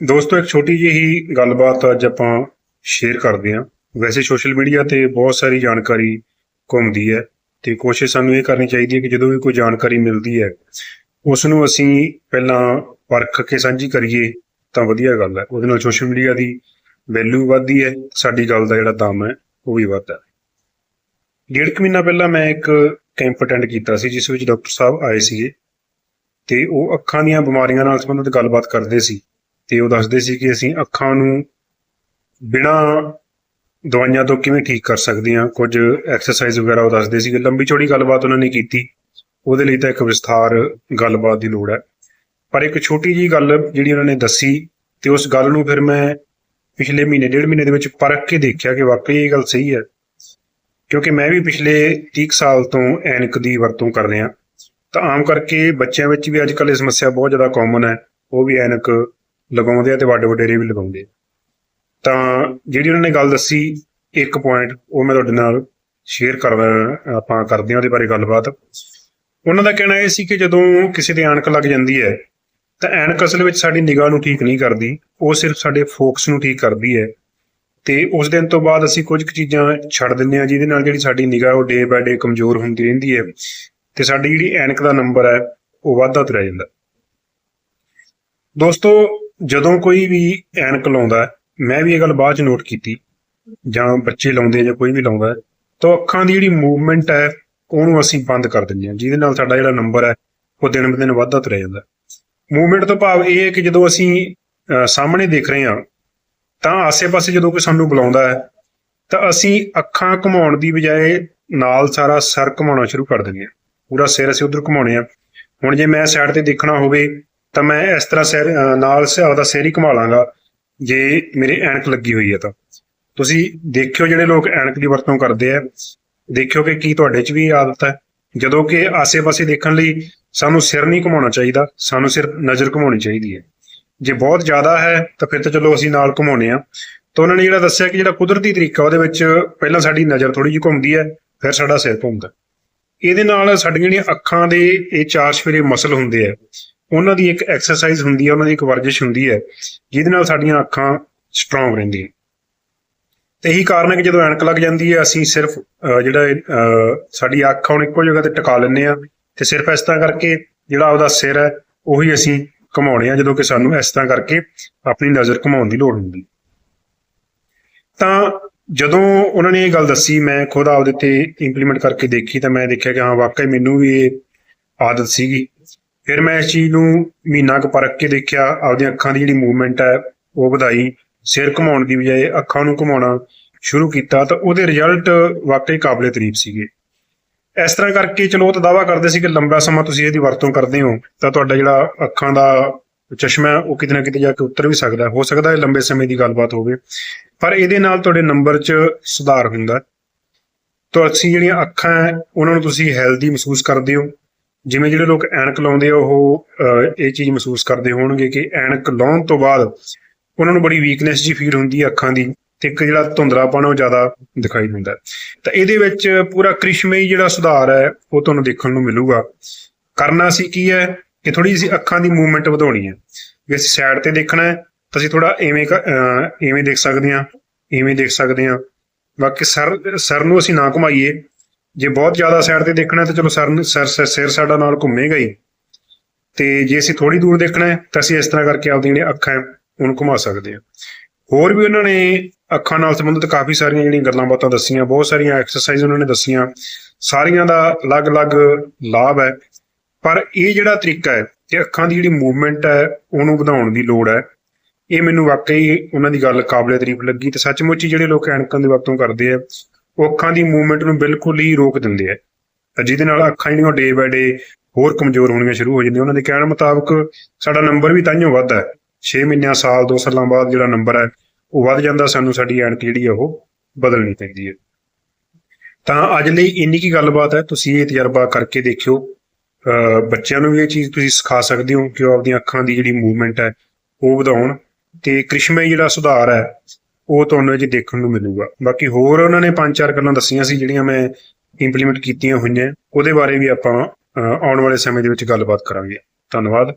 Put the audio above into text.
ਦੋਸਤੋ, ਇੱਕ ਛੋਟੀ ਜਿਹੀ ਗੱਲਬਾਤ ਅੱਜ ਆਪਾਂ ਸ਼ੇਅਰ ਕਰਦੇ ਹਾਂ। ਵੈਸੇ ਸੋਸ਼ਲ ਮੀਡੀਆ ਤੇ ਬਹੁਤ ਸਾਰੀ ਜਾਣਕਾਰੀ ਘੁੰਮਦੀ ਹੈ ਤੇ ਕੋਸ਼ਿਸ਼ ਸਾਨੂੰ ਇਹ ਕਰਨੀ ਚਾਹੀਦੀ ਹੈ ਕਿ ਜਦੋਂ ਵੀ ਕੋਈ ਜਾਣਕਾਰੀ ਮਿਲਦੀ ਹੈ ਉਸ ਨੂੰ ਅਸੀਂ ਪਹਿਲਾਂ ਪਰਖ ਕੇ ਸਾਂਝੀ ਕਰੀਏ ਤਾਂ ਵਧੀਆ ਗੱਲ ਹੈ। ਉਹਦੇ ਨਾਲ ਸੋਸ਼ਲ ਮੀਡੀਆ ਦੀ ਵੈਲਿਊ ਵੱਧਦੀ ਹੈ, ਸਾਡੀ ਗੱਲ ਦਾ ਜਿਹੜਾ ਦਮ ਹੈ, ਉਹ ਵੀ ਵੱਧਦਾ ਹੈ। ਡੇਢ ਕੁ ਮਹੀਨਾ ਪਹਿਲਾਂ ਮੈਂ ਇੱਕ ਕੈਂਪ ਅਟੈਂਡ ਕੀਤਾ ਸੀ, ਜਿਸ ਵਿੱਚ ਡਾਕਟਰ ਸਾਹਿਬ ਆਏ ਸੀਗੇ ਤੇ ਉਹ ਅੱਖਾਂ ਦੀਆਂ ਬਿਮਾਰੀਆਂ ਨਾਲ ਸੰਬੰਧਿਤ ਗੱਲਬਾਤ ਕਰਦੇ ਸੀ। ਤੇ ਉਹ ਦੱਸਦੇ ਸੀ ਕਿ ਅਸੀਂ ਅੱਖਾਂ ਨੂੰ ਬਿਨਾਂ ਦਵਾਈਆਂ ਤੋਂ ਕਿਵੇਂ ਠੀਕ ਕਰ ਸਕਦੇ ਹਾਂ? ਕੁਝ ਐਕਸਰਸਾਈਜ਼ ਵਗੈਰਾ ਉਹ ਦੱਸਦੇ ਸੀ ਕਿ ਲੰਬੀ ਚੌੜੀ ਗੱਲਬਾਤ ਉਹਨਾਂ ਨੇ ਕੀਤੀ। ਉਹਦੇ ਲਈ ਤਾਂ ਇੱਕ ਵਿਸਥਾਰ ਗੱਲਬਾਤ ਦੀ ਲੋੜ ਹੈ। ਪਰ ਇੱਕ ਛੋਟੀ ਜੀ ਗੱਲ ਜਿਹੜੀ ਉਹਨਾਂ ਨੇ ਦੱਸੀ ਤੇ ਉਸ ਗੱਲ ਨੂੰ ਫਿਰ ਮੈਂ ਪਿਛਲੇ ਮਹੀਨੇ, ਡੇਢ ਮਹੀਨੇ ਦੇ ਵਿੱਚ ਪਰਖ ਕੇ ਦੇਖਿਆ ਕਿ ਵਾਕਈ ਇਹ ਗੱਲ ਸਹੀ ਹੈ। ਕਿਉਂਕਿ ਮੈਂ ਵੀ ਪਿਛਲੇ 30 ਕੁ ਸਾਲ ਤੋਂ ਐਨਕ ਦੀ ਵਰਤੋਂ ਕਰ ਰਿਹਾ। ਤਾਂ ਆਮ ਕਰਕੇ ਬੱਚਿਆਂ ਵਿੱਚ ਵੀ ਅੱਜ ਕੱਲ੍ਹ ਇਹ ਸਮੱਸਿਆ ਬਹੁਤ ਜ਼ਿਆਦਾ ਕਾਮਨ ਹੈ। ਉਹ ਵੀ ਐਨਕ ਲਗਾਉਂਦੇ ਆ ਤੇ ਵੱਡੇ ਵਡੇਰੇ ਵੀ ਲਗਾਉਂਦੇ ਆ। ਤਾਂ ਜਿਹੜੀ ਉਹਨਾਂ ਨੇ ਗੱਲ ਦੱਸੀ, ਇੱਕ ਪੁਆਇੰਟ ਉਹ ਮੈਂ ਤੁਹਾਡੇ ਨਾਲ ਸ਼ੇਅਰ ਕਰਦਾ ਆਪਾਂ ਕਰਦੇ ਹਾਂ ਉਹਦੇ ਬਾਰੇ ਗੱਲਬਾਤ। ਉਹਨਾਂ ਦਾ ਕਹਿਣਾ ਇਹ ਸੀ ਕਿ ਜਦੋਂ ਕਿਸੇ ਦੇ ਐਨਕ ਲੱਗ ਜਾਂਦੀ ਹੈ, ਤਾਂ ਐਨਕ ਅਸਲ ਵਿੱਚ ਸਾਡੀ ਨਿਗਾਹ ਨੂੰ ਠੀਕ ਨਹੀਂ ਕਰਦੀ, ਉਹ ਸਿਰਫ ਸਾਡੇ ਫੋਕਸ ਨੂੰ ਠੀਕ ਕਰਦੀ ਹੈ। ਤੇ ਉਸ ਦਿਨ ਤੋਂ ਬਾਅਦ ਅਸੀਂ ਕੁਝ ਕੁ ਚੀਜ਼ਾਂ ਛੱਡ ਦਿੰਦੇ ਹਾਂ, ਜਿਹਦੇ ਨਾਲ ਜਿਹੜੀ ਸਾਡੀ ਨਿਗਾਹ ਉਹ ਡੇ ਬਾਏ ਡੇ ਕਮਜ਼ੋਰ ਹੁੰਦੀ ਰਹਿੰਦੀ ਹੈ। ਤੇ ਸਾਡੀ ਜਿਹੜੀ ਐਨਕ ਦਾ ਨੰਬਰ ਹੈ, ਉਹ ਵਾਧਾ ਤੁਰਿਆ ਜਾਂਦਾ। ਦੋਸਤੋ ਜਦੋਂ ਕੋਈ ਵੀ ਐਨਕ ਲਾਉਂਦਾ ਮੈਂ ਵੀ ਇਹ ਗੱਲ ਬਾਅਦ ਚ ਨੋਟ ਕੀਤੀ ਜਾਂ ਬੱਚੇ ਲਾਉਂਦੇ ਜਾਂ ਕੋਈ ਵੀ ਲਾਉਂਦਾ ਹੈ, ਤਾਂ ਅੱਖਾਂ ਦੀ ਜਿਹੜੀ ਮੂਵਮੈਂਟ ਹੈ ਉਹਨੂੰ ਅਸੀਂ ਬੰਦ ਕਰ ਦਿੰਦੇ ਹਾਂ ਜਿਹਦੇ ਨਾਲ ਸਾਡਾ ਜਿਹੜਾ ਨੰਬਰ ਹੈ ਉਹ ਦਿਨ ਬ ਦਿਨ ਵਾਧਾ ਤੁਰਿਆ ਜਾਂਦਾ ਮੂਵਮੈਂਟ ਤੋਂ ਭਾਵ ਇਹ ਹੈ ਕਿ ਜਦੋਂ ਅਸੀਂ ਸਾਹਮਣੇ ਦੇਖ ਰਹੇ ਹਾਂ ਤਾਂ ਆਸੇ-ਪਾਸੇ ਜਦੋਂ ਕੋਈ ਸਾਨੂੰ ਬੁਲਾਉਂਦਾ ਹੈ ਤਾਂ ਅਸੀਂ ਅੱਖਾਂ ਘੁਮਾਉਣ ਦੀ ਬਜਾਏ ਨਾਲ ਸਾਰਾ ਸਿਰ ਘੁਮਾਉਣਾ ਸ਼ੁਰੂ ਕਰ ਦਿੰਦੇ ਹਾਂ। ਪੂਰਾ ਸਿਰ ਅਸੀਂ ਉਧਰ ਘੁਮਾਉਣੇ ਆ ਹੁਣ ਜੇ ਮੈਂ ਸਾਈਡ ਤੇ ਦੇਖਣਾ ਹੋਵੇ ਤਾਂ ਮੈਂ ਇਸ ਤਰ੍ਹਾਂ ਸਿਰ ਨਾਲ ਸਿਰ ਸਿਰ ਹੀ ਘੁਮਾ ਲਾਂਗਾ, ਜੇ ਮੇਰੇ ਐਨਕ ਲੱਗੀ ਹੋਈ ਹੈ ਤਾਂ। ਤੁਸੀਂ ਦੇਖਿਓ ਜਿਹੜੇ ਲੋਕ ਐਨਕ ਦੀ ਵਰਤੋਂ ਕਰਦੇ ਆ, ਦੇਖਿਓ ਕਿ ਕੀ ਤੁਹਾਡੇ 'ਚ ਵੀ ਆਦਤ ਹੈ। ਜਦੋਂ ਕਿ ਆਸੇ-ਪਾਸੇ ਦੇਖਣ ਲਈ ਸਾਨੂੰ ਸਿਰ ਨਹੀਂ ਘੁਮਾਉਣਾ ਚਾਹੀਦਾ, ਸਾਨੂੰ ਸਿਰ ਨਜ਼ਰ ਘੁਮਾਉਣੀ ਚਾਹੀਦੀ ਹੈ। ਜੇ ਬਹੁਤ ਜ਼ਿਆਦਾ ਹੈ, ਤਾਂ ਫਿਰ ਤਾਂ ਚਲੋ ਅਸੀਂ ਨਾਲ ਘੁਮਾਉਨੇ ਆ ਤਾਂ ਉਹਨਾਂ ਨੇ ਜਿਹੜਾ ਦੱਸਿਆ ਕਿ ਜਿਹੜਾ ਕੁਦਰਤੀ ਤਰੀਕਾ ਉਹਦੇ ਵਿੱਚ ਪਹਿਲਾਂ ਸਾਡੀ ਨਜ਼ਰ ਥੋੜੀ ਜਿਹੀ ਘੁੰਮਦੀ ਹੈ, ਫਿਰ ਸਾਡਾ ਸਿਰ ਘੁੰਮਦਾ। ਇਹਦੇ ਨਾਲ ਸਾਡੀਆਂ ਜਿਹੜੀਆਂ ਅੱਖਾਂ ਦੇ ਇਹ ਚਾਰ ਸਵੇਰੇ ਮਸਲ ਹੁੰਦੇ ਆ ਉਹਨਾਂ ਦੀ ਇੱਕ ਐਕਸਰਸਾਈਜ਼ ਹੁੰਦੀ ਹੈ, ਉਹਨਾਂ ਦੀ ਇੱਕ ਵਰਜਿਸ਼ ਹੁੰਦੀ ਹੈ, ਜਿਹਦੇ ਨਾਲ ਸਾਡੀਆਂ ਅੱਖਾਂ ਸਟਰੋਂਗ ਰਹਿੰਦੀਆਂ ਤੇ ਇਹੀ ਕਾਰਨ ਹੈ ਕਿ ਜਦੋਂ ਐਨਕ ਲੱਗ ਜਾਂਦੀ ਹੈ, ਅਸੀਂ ਸਿਰਫ ਜਿਹੜਾ ਸਾਡੀ ਅੱਖ ਹੁਣ ਇੱਕੋ ਜਗ੍ਹਾ ਤੇ ਟਿਕਾ ਲੈਂਦੇ ਆ ਤੇ ਸਿਰਫ ਇਸ ਤਰ੍ਹਾਂ ਕਰਕੇ ਜਿਹੜਾ ਉਹਦਾ ਸਿਰ ਹੈ, ਉਹੀ ਅਸੀਂ ਘੁਮਾਉਣੇ ਆ ਜਦੋਂ ਕਿ ਸਾਨੂੰ ਇਸ ਤਰ੍ਹਾਂ ਕਰਕੇ ਆਪਣੀ ਨਜ਼ਰ ਘੁਮਾਉਣ ਦੀ ਲੋੜ ਹੁੰਦੀ ਤਾਂ ਜਦੋਂ ਉਹਨਾਂ ਨੇ ਇਹ ਗੱਲ ਦੱਸੀ, ਮੈਂ ਖੁਦ ਆਪਦੇ ਤੇ ਇੰਪਲੀਮੈਂਟ ਕਰਕੇ ਦੇਖੀ ਤਾਂ ਮੈਂ ਦੇਖਿਆ ਕਿ ਹਾਂ, ਵਾਕਈ ਮੈਨੂੰ ਵੀ ਇਹ ਆਦਤ ਸੀਗੀ। ਫਿਰ ਮੈਂ ਇਸ ਚੀਜ਼ ਨੂੰ ਮਹੀਨਾ ਕੁ ਪਰਖ ਕੇ ਦੇਖਿਆ, ਆਪਦੀਆਂ ਅੱਖਾਂ ਦੀ ਜਿਹੜੀ ਮੂਵਮੈਂਟ ਹੈ, ਉਹ ਵਧਾਈ, ਸਿਰ ਘੁਮਾਉਣ ਦੀ ਬਜਾਏ ਅੱਖਾਂ ਨੂੰ ਘੁਮਾਉਣਾ ਸ਼ੁਰੂ ਕੀਤਾ ਤਾਂ ਉਹਦੇ ਰਿਜ਼ਲਟ ਵਾਕਈ ਕਾਬਲੇ ਤਾਰੀਫ ਸੀਗੇ। ਇਸ ਤਰ੍ਹਾਂ ਕਰਕੇ ਚਲੋ ਉਹ ਤਾਂ ਦਾਵਾ ਕਰਦੇ ਸੀ ਕਿ ਲੰਬਾ ਸਮਾਂ ਤੁਸੀਂ ਇਹਦੀ ਵਰਤੋਂ ਕਰਦੇ ਹੋ, ਤਾਂ ਤੁਹਾਡਾ ਜਿਹੜਾ ਅੱਖਾਂ ਦਾ ਚਸ਼ਮਾ ਉਹ ਕਿਤੇ ਨਾ ਕਿਤੇ ਜਾ ਕੇ ਉਤਰ ਵੀ ਸਕਦਾ ਹੋ। ਸਕਦਾ ਹੈ ਲੰਬੇ ਸਮੇਂ ਦੀ ਗੱਲਬਾਤ ਹੋਵੇ, ਪਰ ਇਹਦੇ ਨਾਲ ਤੁਹਾਡੇ ਨੰਬਰ 'ਚ ਸੁਧਾਰ ਹੁੰਦਾ ਹੈ। ਤੁਸੀਂ ਜਿਹੜੀਆਂ ਅੱਖਾਂ ਹੈ, ਉਹਨਾਂ ਨੂੰ ਤੁਸੀਂ ਹੈਲਦੀ ਮਹਿਸੂਸ ਕਰਦੇ ਹੋ। ਜਿਵੇਂ ਜਿਹੜੇ ਲੋਕ ਐਨਕ ਲਾਉਂਦੇ ਆ ਉਹ ਇਹ ਚੀਜ਼ ਮਹਿਸੂਸ ਕਰਦੇ ਹੋਣਗੇ ਕਿ ਐਨਕ ਲਾਉਣ ਤੋਂ ਬਾਅਦ ਉਹਨਾਂ ਨੂੰ ਬੜੀ ਵੀਕਨੈਸ ਜੀ ਫੀਲ ਹੁੰਦੀ ਹੈ ਅੱਖਾਂ ਦੀ ਤੇ ਇੱਕ ਜਿਹੜਾ ਧੁੰਦਲਾਪਣ ਉਹ ਜ਼ਿਆਦਾ ਦਿਖਾਈ ਦਿੰਦਾ। ਤਾਂ ਇਹਦੇ ਵਿੱਚ ਪੂਰਾ ਕ੍ਰਿਸ਼ਮਈ ਜਿਹੜਾ ਸੁਧਾਰ ਹੈ ਉਹ ਤੁਹਾਨੂੰ ਦੇਖਣ ਨੂੰ ਮਿਲੂਗਾ। ਕਰਨਾ ਸੀ ਕੀ ਹੈ ਕਿ ਥੋੜੀ ਜਿਹੀ ਅੱਖਾਂ ਦੀ ਮੂਵਮੈਂਟ ਵਧਾਉਣੀ ਹੈ। ਜੇ ਅਸੀਂ ਸਾਈਡ ਤੇ ਦੇਖਣਾ ਹੈ ਤਾਂ ਅਸੀਂ ਥੋੜਾ ਐਵੇਂ ਕ- ਅਹ, ਐਵੇਂ ਦੇਖ ਸਕਦੇ ਹਾਂ ਐਵੇਂ ਦੇਖ ਸਕਦੇ ਹਾਂ। ਬਾਕੀ ਸਰ ਸਰ ਨੂੰ ਅਸੀਂ ਨਾ ਘੁਮਾਈਏ ਜੇ ਬਹੁਤ ਜ਼ਿਆਦਾ ਸਾਈਡ ਤੇ ਦੇਖਣਾ ਤਾਂ ਚਲੋ ਸਰ ਸਿਰ ਸਾਡਾ ਨਾਲ ਘੁੰਮੇਗਾ ਹੀ। ਤੇ ਜੇ ਅਸੀਂ ਥੋੜੀ ਦੂਰ ਦੇਖਣਾ ਹੈ ਤਾਂ ਅਸੀਂ ਇਸ ਤਰ੍ਹਾਂ ਕਰਕੇ ਆਪਦੀਆਂ ਜਿਹੜੀਆਂ ਅੱਖਾਂ ਹੈ, ਉਹਨੂੰ ਘੁਮਾ ਸਕਦੇ ਹਾਂ। ਹੋਰ ਵੀ ਉਹਨਾਂ ਨੇ ਅੱਖਾਂ ਨਾਲ ਸੰਬੰਧਿਤ ਕਾਫੀ ਸਾਰੀਆਂ ਜਿਹੜੀਆਂ ਗੱਲਾਂ ਬਾਤਾਂ ਦੱਸੀਆਂ, ਬਹੁਤ ਸਾਰੀਆਂ ਐਕਸਰਸਾਈਜ਼ ਉਹਨਾਂ ਨੇ ਦੱਸੀਆਂ। ਸਾਰੀਆਂ ਦਾ ਅਲੱਗ-ਅਲੱਗ ਲਾਭ ਹੈ। ਪਰ ਇਹ ਜਿਹੜਾ ਤਰੀਕਾ ਹੈ ਕਿ ਅੱਖਾਂ ਦੀ ਜਿਹੜੀ ਮੂਵਮੈਂਟ ਹੈ, ਉਹਨੂੰ ਵਧਾਉਣ ਦੀ ਲੋੜ ਹੈ। ਇਹ ਮੈਨੂੰ ਵਾਕਈ ਉਹਨਾਂ ਦੀ ਗੱਲ ਕਾਬਲੇ ਤਾਰੀਫ ਲੱਗੀ ਤੇ ਸੱਚਮੁੱਚ ਹੀ ਜਿਹੜੇ ਲੋਕ ਐਨਕਾਂ ਦੀ ਵਰਤੋਂ ਕਰਦੇ ਆ ਉਹ ਅੱਖਾਂ ਦੀ ਮੂਵਮੈਂਟ ਨੂੰ ਬਿਲਕੁਲ ਹੀ ਰੋਕ ਦਿੰਦੇ ਆ। ਤਾਂ ਜਿਹਦੇ ਨਾਲ ਅੱਖਾਂ ਜਿਹੜੀਆਂ ਡੇ ਬਾਏ ਡੇ ਹੋਰ ਕਮਜ਼ੋਰ ਹੋਣੀਆਂ ਸ਼ੁਰੂ ਹੋ ਜਾਂਦੀਆਂ। ਉਹਨਾਂ ਦੇ ਕਹਿਣ ਮੁਤਾਬਕ ਸਾਡਾ ਨੰਬਰ ਵੀ ਤਾਂਹੀਓ ਵੱਧਦਾ ਹੈ। 6 ਮਹੀਨਿਆਂ, ਸਾਲ 2 ਸਾਲਾਂ ਬਾਅਦ ਜਿਹੜਾ ਨੰਬਰ ਹੈ, ਉਹ ਵੱਧ ਜਾਂਦਾ। ਸਾਨੂੰ ਸਾਡੀ ਐਨਕ ਜਿਹੜੀ ਆ, ਉਹ ਬਦਲਣੀ ਪੈਂਦੀ ਹੈ। ਤਾਂ ਅੱਜ ਲਈ ਇੰਨੀ ਕੀ ਗੱਲਬਾਤ ਹੈ। ਤੁਸੀਂ ਇਹ ਤਜਰਬਾ ਕਰਕੇ ਦੇਖਿਓ। ਅਹ ਬੱਚਿਆਂ ਨੂੰ ਵੀ ਇਹ ਚੀਜ਼ ਤੁਸੀਂ ਸਿਖਾ ਸਕਦੇ ਹੋ ਕਿ ਉਹ ਆਪਣੀਆਂ ਅੱਖਾਂ ਦੀ ਜਿਹੜੀ ਮੂਵਮੈਂਟ ਹੈ, ਉਹ ਵਧਾਉਣ। ਤੇ ਕ੍ਰਿਸ਼ਮਈ ਜਿਹੜਾ ਸੁਧਾਰ ਹੈ ਉਹ ਤੁਹਾਨੂੰ ਇਹ ਦੇਖਣ ਨੂੰ ਮਿਲੂਗਾ। ਬਾਕੀ ਹੋਰ ਉਹਨਾਂ ਨੇ ਪੰਜ ਚਾਰ ਗੱਲਾਂ ਦੱਸੀਆਂ ਸੀ ਜਿਹੜੀਆਂ ਮੈਂ ਇੰਪਲੀਮੈਂਟ ਕੀਤੀਆਂ ਹੋਈਆਂ। ਉਹਦੇ ਬਾਰੇ ਵੀ ਆਪਾਂ ਆਉਣ ਵਾਲੇ ਸਮੇਂ ਦੇ ਵਿੱਚ ਗੱਲਬਾਤ ਕਰਾਂਗੇ। ਧੰਨਵਾਦ।